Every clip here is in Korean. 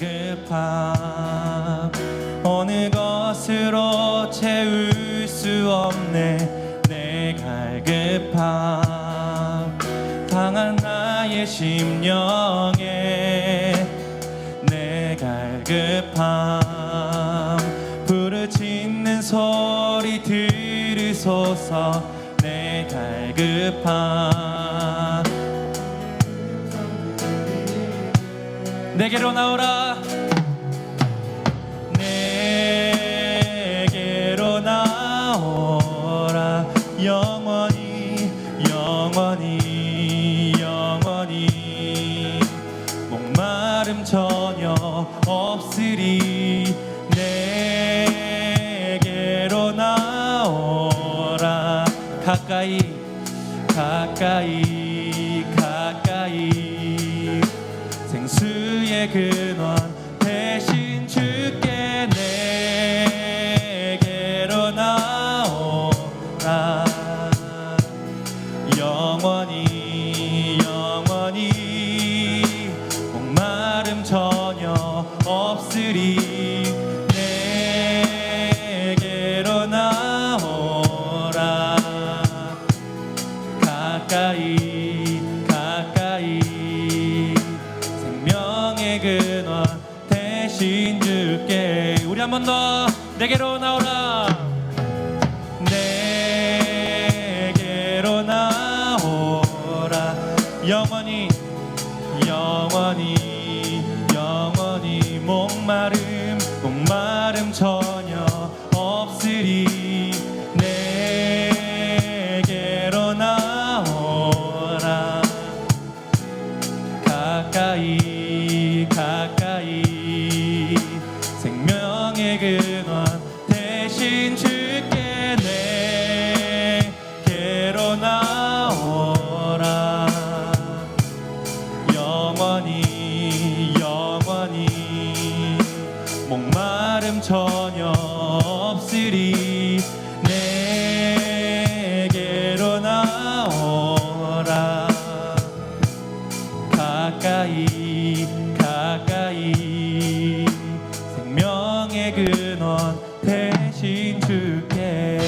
갈급함. 어느 것으로 채울 수 없네. 내 갈급함. 강한 나의 심령에 내 갈급함. 부르짖는 소리 들으소서. 내 갈급함. 내게로 나오라 가까이 가 가까이 가까이. 생명의 근원 대신 주께.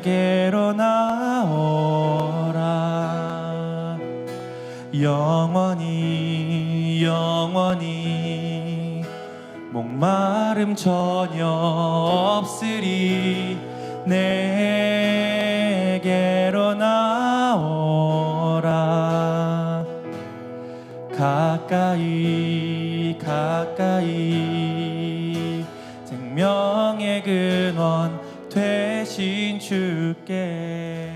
내게로 나오라. 영원히 영원히 목마름 전혀 없으리. 내 게로 나오라 가까이 가까이 생명의 근원 되신 주께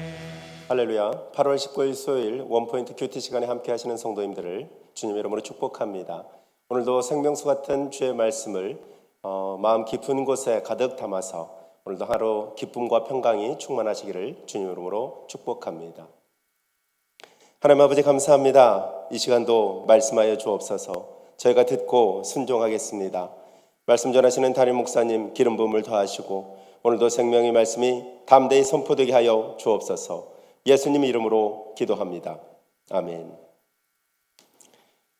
할렐루야. 8월 19일 수요일 원포인트 큐티 시간에 함께 하시는 성도님들을 주님 이름으로 축복합니다. 오늘도 생명수 같은 주의 말씀을 어, 마음 깊은 곳에 가득 담아서 오늘도 하루 기쁨과 평강이 충만하시기를 주님 이름으로 축복합니다. 하나님 아버지 감사합니다. 이 시간도 말씀하여 주옵소서. 저희가 듣고 순종하겠습니다. 말씀 전하시는 담임 목사님 기름 부음을 더하시고 오늘도 생명의 말씀이 담대히 선포되게 하여 주옵소서. 예수님 이름으로 기도합니다. 아멘.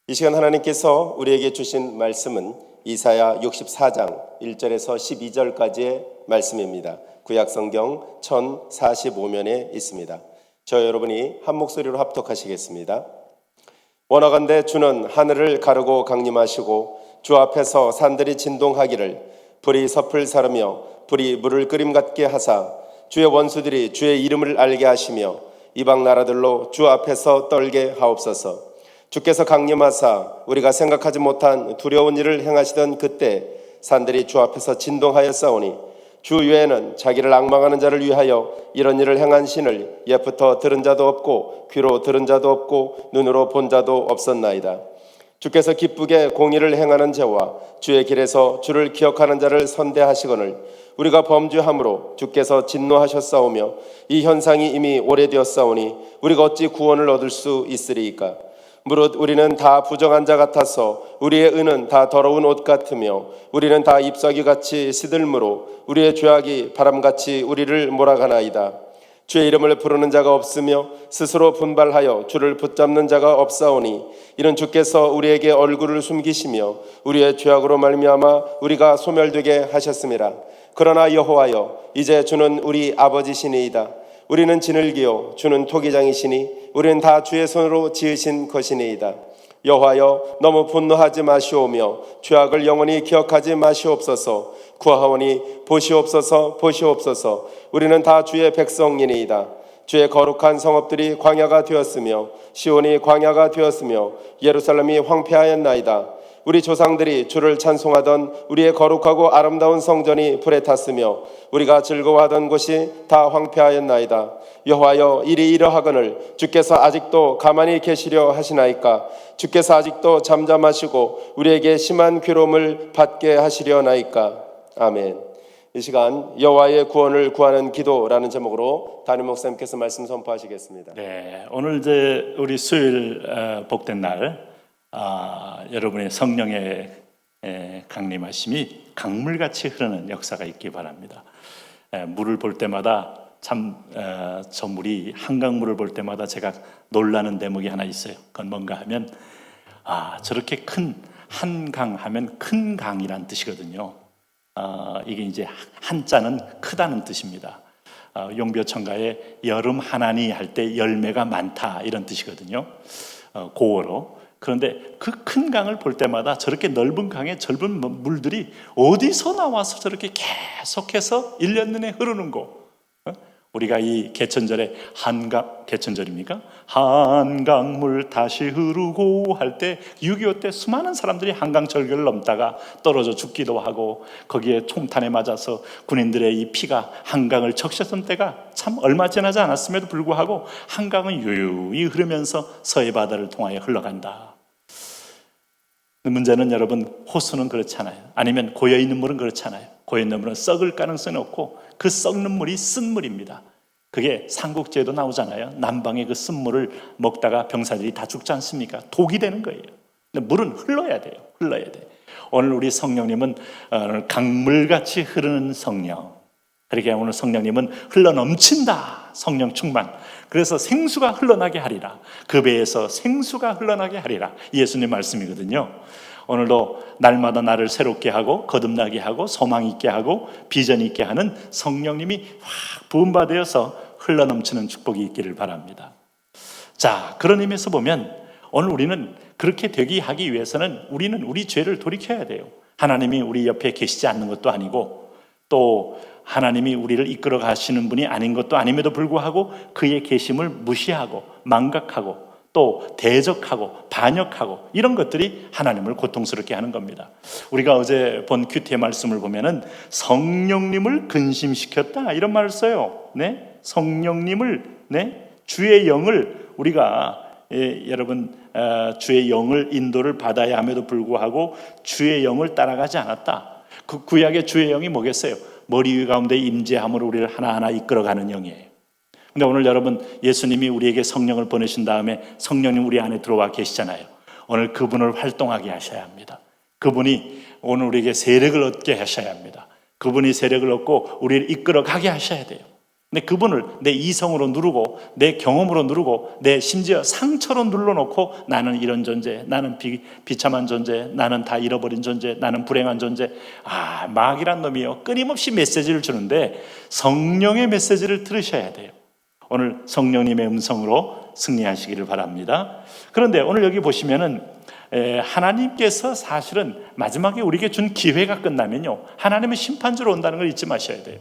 이 시간 하나님께서 우리에게 주신 말씀은 이사야 64장 1절에서 12절까지의 말씀입니다. 구약 성경 1045면에 있습니다. 저 여러분이 한 목소리로 합독하시겠습니다. 원하건대 주는 하늘을 가르고 강림하시고 주 앞에서 산들이 진동하기를 불이 섭을 사르며 불이 물을 끓임 같게 하사 주의 원수들이 주의 이름을 알게 하시며 이방 나라들로 주 앞에서 떨게 하옵소서. 주께서 강림하사 우리가 생각하지 못한 두려운 일을 행하시던 그때 산들이 주 앞에서 진동하였사오니 주 위에는 자기를 악망하는 자를 위하여 이런 일을 행한 신을 옛부터 들은 자도 없고 귀로 들은 자도 없고 눈으로 본 자도 없었나이다. 주께서 기쁘게 공의를 행하는 자와 주의 길에서 주를 기억하는 자를 선대하시거늘 우리가 범죄함으로 주께서 진노하셨사오며 이 현상이 이미 오래되었사오니 우리가 어찌 구원을 얻을 수 있으리이까 무릇 우리는 다 부정한 자 같아서 우리의 은은 다 더러운 옷 같으며 우리는 다 잎사귀 같이 시들므로 우리의 죄악이 바람같이 우리를 몰아가나이다. 주의 이름을 부르는 자가 없으며 스스로 분발하여 주를 붙잡는 자가 없사오니 이는 주께서 우리에게 얼굴을 숨기시며 우리의 죄악으로 말미암아 우리가 소멸되게 하셨음이라 그러나 여호와여 이제 주는 우리 아버지시니이다 우리는 진을기요 주는 토기장이시니 우리는 다 주의 손으로 지으신 것이니이다. 여호와여 너무 분노하지 마시오며 죄악을 영원히 기억하지 마시옵소서. 구하오니 보시옵소서 보시옵소서. 우리는 다 주의 백성이니이다. 주의 거룩한 성읍들이 광야가 되었으며 시온이 광야가 되었으며 예루살렘이 황폐하였나이다 우리 조상들이 주를 찬송하던 우리의 거룩하고 아름다운 성전이 불에 탔으며 우리가 즐거워하던 곳이 다 황폐하였나이다. 여호와여 이리 이러하거늘 주께서 아직도 가만히 계시려 하시나이까 주께서 아직도 잠잠하시고 우리에게 심한 괴로움을 받게 하시려나이까 아멘. 이 시간 여호와의 구원을 구하는 기도라는 제목으로 담임 목사님께서 말씀 선포하시겠습니다. 네, 오늘 이제 우리 수요일 어, 복된 날 아, 여러분의 성령의 에, 강림하심이 강물같이 흐르는 역사가 있기 바랍니다. 에, 물을 볼 때마다 참 어, 저 물이 한강물을 볼 때마다 제가 놀라는 대목이 하나 있어요. 그건 뭔가 하면 아 저렇게 큰 한강 하면 큰 강이란 뜻이거든요. 아, 이게 이제 한자는 크다는 뜻입니다. 어, 용벼천가에 여름 하나니 할 때 열매가 많다 이런 뜻이거든요. 어, 고어로. 그런데 그 큰 강을 볼 때마다 저렇게 넓은 강에 젊은 물들이 어디서 나와서 저렇게 계속해서 1년 내내 흐르는 거. 어? 우리가 이 개천절에 한강 개천절입니까? 한강물 다시 흐르고 할 때 6.25 때 수많은 사람들이 한강 절교를 넘다가 떨어져 죽기도 하고 거기에 총탄에 맞아서 군인들의 이 피가 한강을 적셨던 때가 참 얼마 지나지 않았음에도 불구하고 한강은 유유히 흐르면서 서해 바다를 통하여 흘러간다. 문제는 여러분 호수는 그렇잖아요. 아니면 고여 있는 물은 그렇잖아요. 고여 있는 물은 썩을 가능성이 없고 그 썩는 물이 쓴 물입니다. 그게 삼국지에도 나오잖아요. 남방의 그 쓴물을 먹다가 병사들이 다 죽지 않습니까? 독이 되는 거예요. 근데 물은 흘러야 돼요. 흘러야 돼. 오늘 우리 성령님은 어, 강물같이 흐르는 성령. 그렇게 오늘 성령님은 흘러 넘친다. 성령 충만. 그래서 생수가 흘러나게 하리라. 그 배에서 생수가 흘러나게 하리라. 예수님 말씀이거든요. 오늘도 날마다 나를 새롭게 하고 거듭나게 하고 소망 있게 하고 비전 있게 하는 성령님이 확 부음받아서 흘러넘치는 축복이 있기를 바랍니다. 자, 그런 의미에서 보면 오늘 우리는 그렇게 되기 하기 위해서는 우리는 우리 죄를 돌이켜야 돼요. 하나님이 우리 옆에 계시지 않는 것도 아니고 또 하나님이 우리를 이끌어 가시는 분이 아닌 것도 아님에도 불구하고 그의 계심을 무시하고 망각하고 또 대적하고 반역하고 이런 것들이 하나님을 고통스럽게 하는 겁니다. 우리가 어제 본 큐티의 말씀을 보면은 성령님을 근심시켰다 이런 말을 써요. 네, 성령님을 네 주의 영을 우리가 예, 여러분 어, 주의 영을 인도를 받아야 함에도 불구하고 주의 영을 따라가지 않았다. 그 구약의 주의 영이 뭐겠어요? 머리 위 가운데 임재함으로 우리를 하나하나 이끌어가는 영이에요. 근데 오늘 여러분 예수님이 우리에게 성령을 보내신 다음에 성령님 우리 안에 들어와 계시잖아요. 오늘 그분을 활동하게 하셔야 합니다. 그분이 오늘 우리에게 세력을 얻게 하셔야 합니다. 그분이 세력을 얻고 우리를 이끌어 가게 하셔야 돼요. 근데 그분을 내 이성으로 누르고 내 경험으로 누르고 내 심지어 상처로 눌러놓고 나는 이런 존재, 나는 비, 비참한 존재, 나는 다 잃어버린 존재, 나는 불행한 존재. 아 마귀란 놈이요 끊임없이 메시지를 주는데 성령의 메시지를 들으셔야 돼요. 오늘 성령님의 음성으로 승리하시기를 바랍니다. 그런데 오늘 여기 보시면은 에, 하나님께서 사실은 마지막에 우리에게 준 기회가 끝나면요 하나님의 심판주로 온다는 걸 잊지 마셔야 돼요.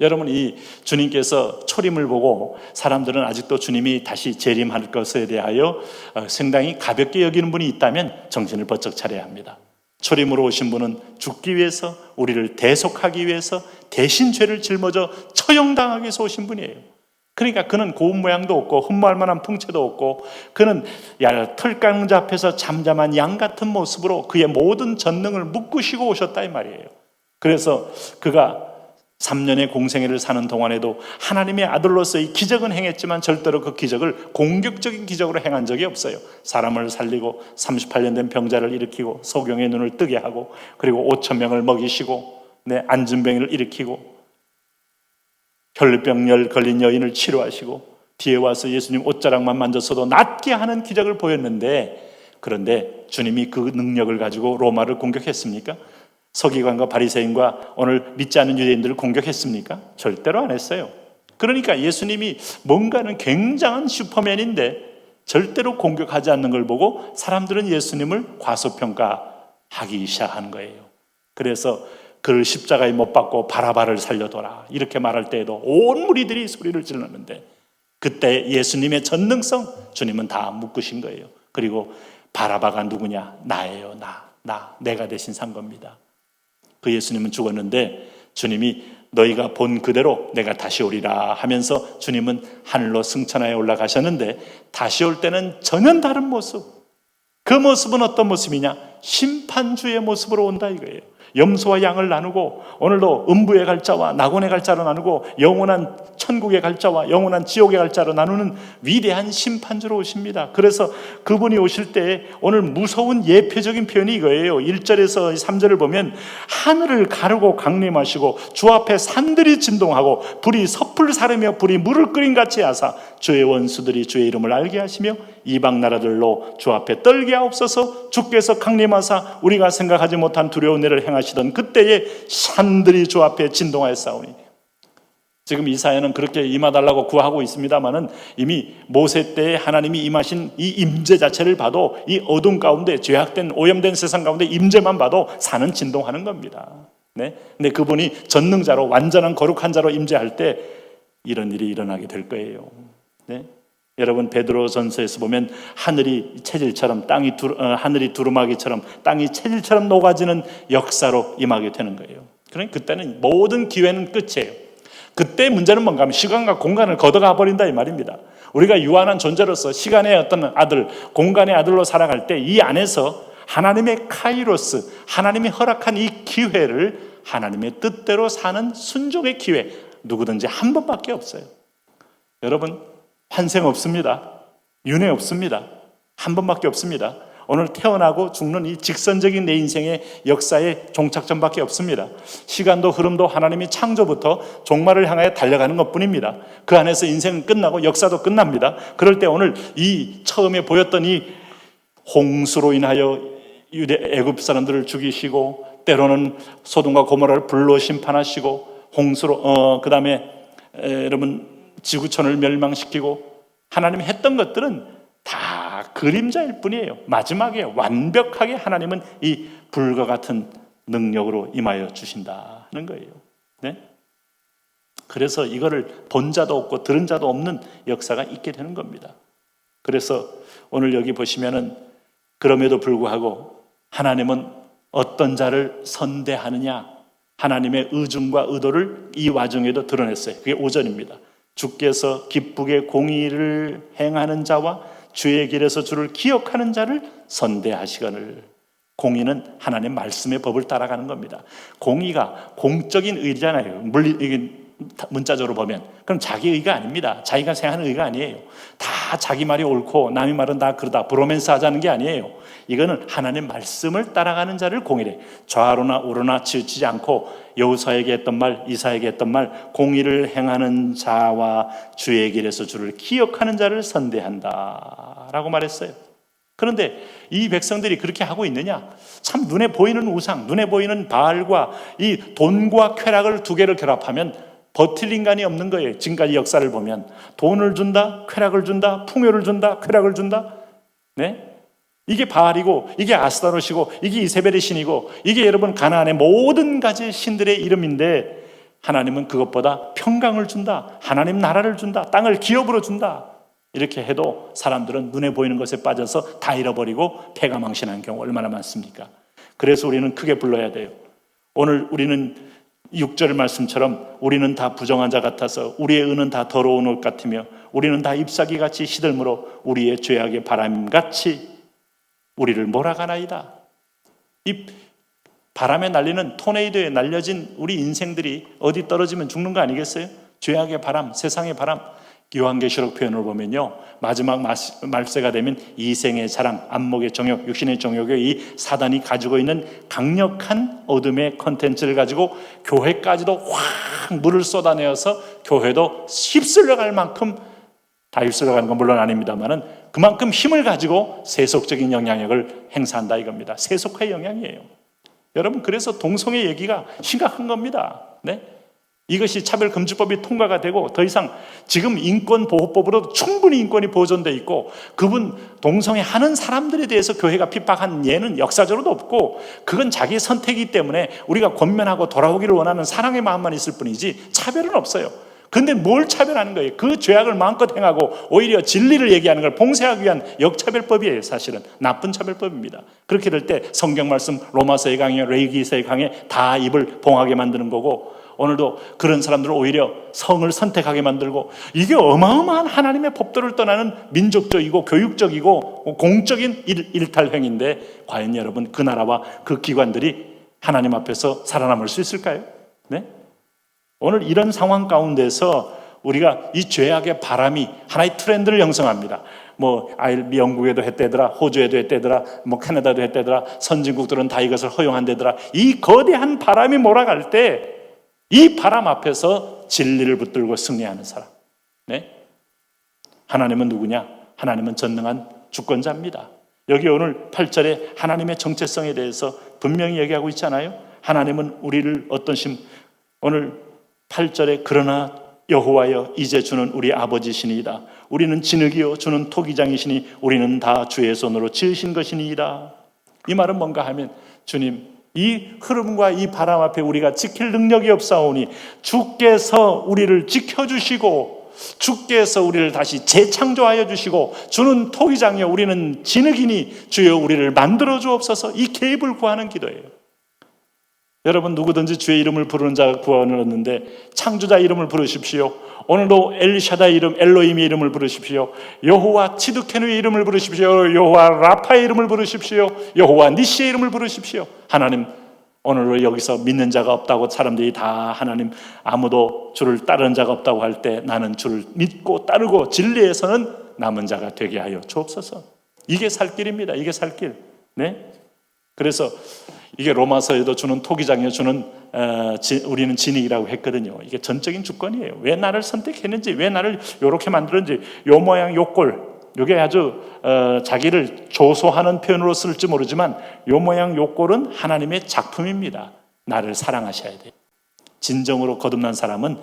여러분 이 주님께서 초림을 보고 사람들은 아직도 주님이 다시 재림할 것에 대하여 어, 상당히 가볍게 여기는 분이 있다면 정신을 번쩍 차려야 합니다. 초림으로 오신 분은 죽기 위해서 우리를 대속하기 위해서 대신 죄를 짊어져 처형당하기 위해서 오신 분이에요. 그러니까 그는 고운 모양도 없고 흠모할 만한 풍채도 없고 그는 털강자 앞에서 잠잠한 양 같은 모습으로 그의 모든 전능을 묶으시고 오셨다 이 말이에요. 그래서 그가 3년의 공생애를 사는 동안에도 하나님의 아들로서의 기적은 행했지만 절대로 그 기적을 공격적인 기적으로 행한 적이 없어요. 사람을 살리고 38년 된 병자를 일으키고 소경의 눈을 뜨게 하고 그리고 5천 명을 먹이시고 네, 안진병을 일으키고 혈병열 걸린 여인을 치료하시고 뒤에 와서 예수님 옷자락만 만졌어도 낫게 하는 기적을 보였는데 그런데 주님이 그 능력을 가지고 로마를 공격했습니까? 서기관과 바리새인과 오늘 믿지 않는 유대인들을 공격했습니까? 절대로 안 했어요. 그러니까 예수님이 뭔가는 굉장한 슈퍼맨인데 절대로 공격하지 않는 걸 보고 사람들은 예수님을 과소평가하기 시작하는 거예요. 그래서 그를 십자가에 못 박고 바라바를 살려둬라 이렇게 말할 때에도 온 무리들이 소리를 질렀는데 그때 예수님의 전능성 주님은 다 묶으신 거예요. 그리고 바라바가 누구냐? 나예요. 나. 나. 내가 대신 산 겁니다. 그 예수님은 죽었는데 주님이 너희가 본 그대로 내가 다시 오리라 하면서 주님은 하늘로 승천하여 올라가셨는데 다시 올 때는 전혀 다른 모습. 그 모습은 어떤 모습이냐? 심판주의 모습으로 온다 이거예요. 염소와 양을 나누고 오늘도 음부의 갈 자와 낙원의 갈 자로 나누고 영원한 천국의 갈 자와 영원한 지옥의 갈 자로 나누는 위대한 심판주로 오십니다. 그래서 그분이 오실 때 오늘 무서운 예표적인 표현이 이거예요. 1절에서 3절을 보면 하늘을 가르고 강림하시고 주 앞에 산들이 진동하고 불이 섣불 사르며 불이 물을 끓인 같이 하사 주의 원수들이 주의 이름을 알게 하시며 이방 나라들로 주 앞에 떨게 하옵소서 주께서 강림하사 우리가 생각하지 못한 두려운 일을 행하시던 그때에 산들이 주 앞에 진동하여 싸우니 지금 이사야는 그렇게 임하달라고 구하고 있습니다만은 이미 모세 때 하나님이 임하신 이 임재 자체를 봐도 이 어둠 가운데 죄악된 오염된 세상 가운데 임재만 봐도 산은 진동하는 겁니다. 네. 근데 그분이 전능자로 완전한 거룩한 자로 임재할 때 이런 일이 일어나게 될 거예요. 네. 여러분 베드로 전서에서 보면 하늘이 체질처럼 땅이 두, 어, 하늘이 두루마기처럼 땅이 체질처럼 녹아지는 역사로 임하게 되는 거예요. 그러니 그때는 모든 기회는 끝이에요. 그때 문제는 뭔가 하면 시간과 공간을 걷어가 버린다 이 말입니다. 우리가 유한한 존재로서 시간의 어떤 아들, 공간의 아들로 살아갈 때 이 안에서 하나님의 카이로스, 하나님이 허락한 이 기회를 하나님의 뜻대로 사는 순종의 기회 누구든지 한 번밖에 없어요. 여러분 환생 없습니다. 윤회 없습니다. 한 번밖에 없습니다. 오늘 태어나고 죽는 이 직선적인 내 인생의 역사의 종착점밖에 없습니다. 시간도 흐름도 하나님이 창조부터 종말을 향하여 달려가는 것 뿐입니다. 그 안에서 인생은 끝나고 역사도 끝납니다. 그럴 때 오늘 이 처음에 보였던 이 홍수로 인하여 유대 애굽 사람들을 죽이시고 때로는 소돔과 고모라를 불로 심판하시고 홍수로 어 그다음에 에, 여러분 지구촌을 멸망시키고 하나님이 했던 것들은 다 그림자일 뿐이에요. 마지막에 완벽하게 하나님은 이 불과 같은 능력으로 임하여 주신다는 거예요. 네? 그래서 이거를 본 자도 없고 들은 자도 없는 역사가 있게 되는 겁니다. 그래서 오늘 여기 보시면은 그럼에도 불구하고 하나님은 어떤 자를 선대하느냐 하나님의 의중과 의도를 이 와중에도 드러냈어요. 그게 5절입니다. 주께서 기쁘게 공의를 행하는 자와 주의 길에서 주를 기억하는 자를 선대하시거늘 공의는 하나님 말씀의 법을 따라가는 겁니다. 공의가 공적인 의잖아요. 물리 문자적으로 보면 그럼 자기 의가 아닙니다. 자기가 생각하는 의가 아니에요. 다 자기 말이 옳고 남의 말은 다 그러다 브로맨스 하자는 게 아니에요. 이거는 하나님 말씀을 따라가는 자를 공의래. 좌로나 우로나 치우치지 않고 여호사에게 했던 말, 이사에게 했던 말, 공의를 행하는 자와 주의 길에서 주를 기억하는 자를 선대한다라고 말했어요. 그런데 이 백성들이 그렇게 하고 있느냐? 참 눈에 보이는 우상, 눈에 보이는 바알과 이 돈과 쾌락을 두 개를 결합하면 버틸 인간이 없는 거예요. 지금까지 역사를 보면 돈을 준다, 쾌락을 준다, 풍요를 준다, 쾌락을 준다. 네? 이게 바알이고 이게 아스타롯이고 이게 이세벨의 신이고 이게 여러분 가나안의 모든 가지 신들의 이름인데 하나님은 그것보다 평강을 준다. 하나님 나라를 준다. 땅을 기업으로 준다. 이렇게 해도 사람들은 눈에 보이는 것에 빠져서 다 잃어버리고 패가 망신하는 경우 얼마나 많습니까? 그래서 우리는 크게 불러야 돼요. 오늘 우리는 6절 말씀처럼 우리는 다 부정한 자 같아서 우리의 은은 다 더러운 옷 같으며 우리는 다 잎사귀 같이 시들므로 우리의 죄악의 바람 같이 우리를 몰아가나이다. 이 바람에 날리는 토네이도에 날려진 우리 인생들이 어디 떨어지면 죽는 거 아니겠어요? 죄악의 바람, 세상의 바람. 요한계시록 표현을 보면요. 마지막 말세가 되면 이생의 자랑, 안목의 정욕, 육신의 정욕의 이 사단이 가지고 있는 강력한 어둠의 컨텐츠를 가지고 교회까지도 확 물을 쏟아내어서 교회도 휩쓸려갈 만큼 다 휩쓸려가는 건 물론 아닙니다만은 그만큼 힘을 가지고 세속적인 영향력을 행사한다 이겁니다. 세속화의 영향이에요. 여러분 그래서 동성애 얘기가 심각한 겁니다. 네? 이것이 차별금지법이 통과가 되고 더 이상 지금 인권보호법으로 충분히 인권이 보존돼 있고 그분 동성애 하는 사람들에 대해서 교회가 핍박한 예는 역사적으로도 없고 그건 자기의 선택이기 때문에 우리가 권면하고 돌아오기를 원하는 사랑의 마음만 있을 뿐이지 차별은 없어요. 근데 뭘 차별하는 거예요? 그 죄악을 마음껏 행하고 오히려 진리를 얘기하는 걸 봉쇄하기 위한 역차별법이에요, 사실은. 나쁜 차별법입니다. 그렇게 될 때 성경 말씀 로마서의 강에 레이기서의 강에 다 입을 봉하게 만드는 거고 오늘도 그런 사람들을 오히려 성을 선택하게 만들고 이게 어마어마한 하나님의 법도를 떠나는 민족적이고 교육적이고 공적인 일, 일탈행인데 과연 여러분 그 나라와 그 기관들이 하나님 앞에서 살아남을 수 있을까요? 네? 오늘 이런 상황 가운데서 우리가 이 죄악의 바람이 하나의 트렌드를 형성합니다. 뭐 아일 영국에도 했대더라, 호주에도 했대더라, 뭐 캐나다도 했대더라, 선진국들은 다 이것을 허용한대더라. 이 거대한 바람이 몰아갈 때 이 바람 앞에서 진리를 붙들고 승리하는 사람. 네? 하나님은 누구냐? 하나님은 전능한 주권자입니다. 여기 오늘 8절에 하나님의 정체성에 대해서 분명히 얘기하고 있잖아요. 하나님은 우리를 어떤 심 오늘 8절에 그러나 여호와여 이제 주는 우리 아버지시니이다. 우리는 진흙이요 주는 토기장이시니 우리는 다 주의 손으로 지으신 것이니이다. 이 말은 뭔가 하면 주님 이 흐름과 이 바람 앞에 우리가 지킬 능력이 없사오니 주께서 우리를 지켜주시고 주께서 우리를 다시 재창조하여 주시고 주는 토기장이요 우리는 진흙이니 주여 우리를 만들어 주옵소서 이 개입을 구하는 기도예요. 여러분 누구든지 주의 이름을 부르는 자가 구원을 얻는데 창조자 이름을 부르십시오. 오늘도 엘샤다 이름 엘로임의 이름을 부르십시오. 여호와 치드케누의 이름을 부르십시오. 여호와 라파의 이름을 부르십시오. 여호와 니시의 이름을 부르십시오. 하나님 오늘 여기서 믿는 자가 없다고 사람들이 다 하나님 아무도 주를 따르는 자가 없다고 할 때 나는 주를 믿고 따르고 진리에서는 남은 자가 되게 하여 주옵소서. 이게 살 길입니다. 이게 살 길. 네? 그래서 이게 로마서에도 주는 토기장에 주는 어, 지- 우리는 진익이라고 했거든요. 이게 전적인 주권이에요. 왜 나를 선택했는지, 왜 나를 이렇게 만들었는지, 요 모양 요 꼴, 이게 아주 어, 자기를 조소하는 표현으로 쓸지 모르지만 요 모양 요 꼴은 하나님의 작품입니다. 나를 사랑하셔야 돼요. 진정으로 거듭난 사람은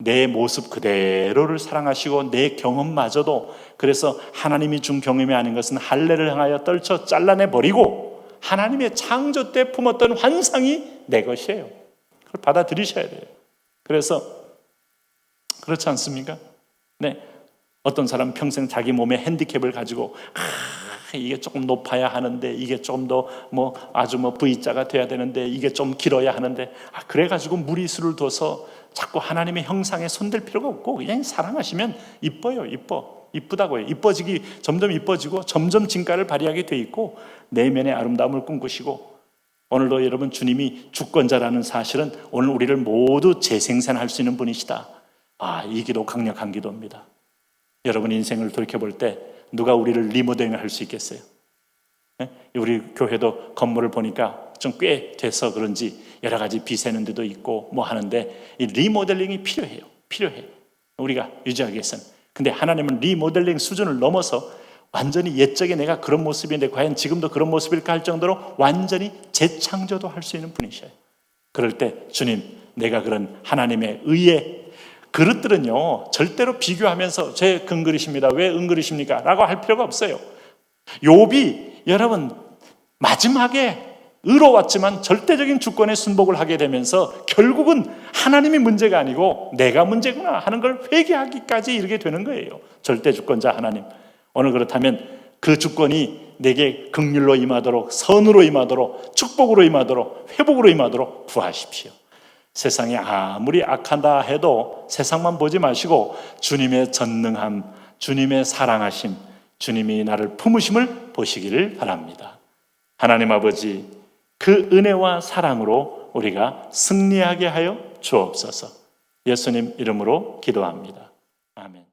내 모습 그대로를 사랑하시고 내 경험마저도 그래서 하나님이 준 경험이 아닌 것은 할례를 향하여 떨쳐 잘라내 버리고 하나님의 창조 때 품었던 환상이 내 것이에요. 그걸 받아들이셔야 돼요. 그래서 그렇지 않습니까? 네. 어떤 사람 평생 자기 몸에 핸디캡을 가지고 아, 이게 조금 높아야 하는데 이게 좀 더 뭐 아주 뭐 V자가 돼야 되는데 이게 좀 길어야 하는데 아, 그래 가지고 무리수를 둬서 자꾸 하나님의 형상에 손댈 필요가 없고 그냥 사랑하시면 이뻐요, 이뻐. 이쁘다고요. 이뻐지기 점점 이뻐지고 점점 진가를 발휘하게 돼 있고 내면의 아름다움을 꿈꾸시고 오늘도 여러분 주님이 주권자라는 사실은 오늘 우리를 모두 재생산할 수 있는 분이시다. 아, 이 기도 강력한 기도입니다. 여러분 인생을 돌이켜 볼 때 누가 우리를 리모델링 할 수 있겠어요? 예? 우리 교회도 건물을 보니까 좀 꽤 돼서 그런지 여러 가지 비새는 데도 있고 뭐 하는데 이 리모델링이 필요해요. 필요해. 우리가 유지하기 위해서는. 근데 하나님은 리모델링 수준을 넘어서 완전히 옛적에 내가 그런 모습인데 과연 지금도 그런 모습일까 할 정도로 완전히 재창조도 할 수 있는 분이셔요. 그럴 때 주님, 내가 그런 하나님의 의의 그릇들은요 절대로 비교하면서 제 근그릇입니다. 왜 은그릇입니까? 라고 할 필요가 없어요. 욥이 여러분 마지막에 의로웠지만 절대적인 주권에 순복을 하게 되면서 결국은 하나님이 문제가 아니고 내가 문제구나 하는 걸 회개하기까지 이르게 되는 거예요. 절대 주권자 하나님. 오늘 그렇다면 그 주권이 내게 극률로 임하도록 선으로 임하도록 축복으로 임하도록 회복으로 임하도록 구하십시오. 세상이 아무리 악한다 해도 세상만 보지 마시고 주님의 전능함, 주님의 사랑하심, 주님이 나를 품으심을 보시기를 바랍니다. 하나님 아버지, 그 은혜와 사랑으로 우리가 승리하게 하여 주옵소서. 예수님 이름으로 기도합니다. 아멘.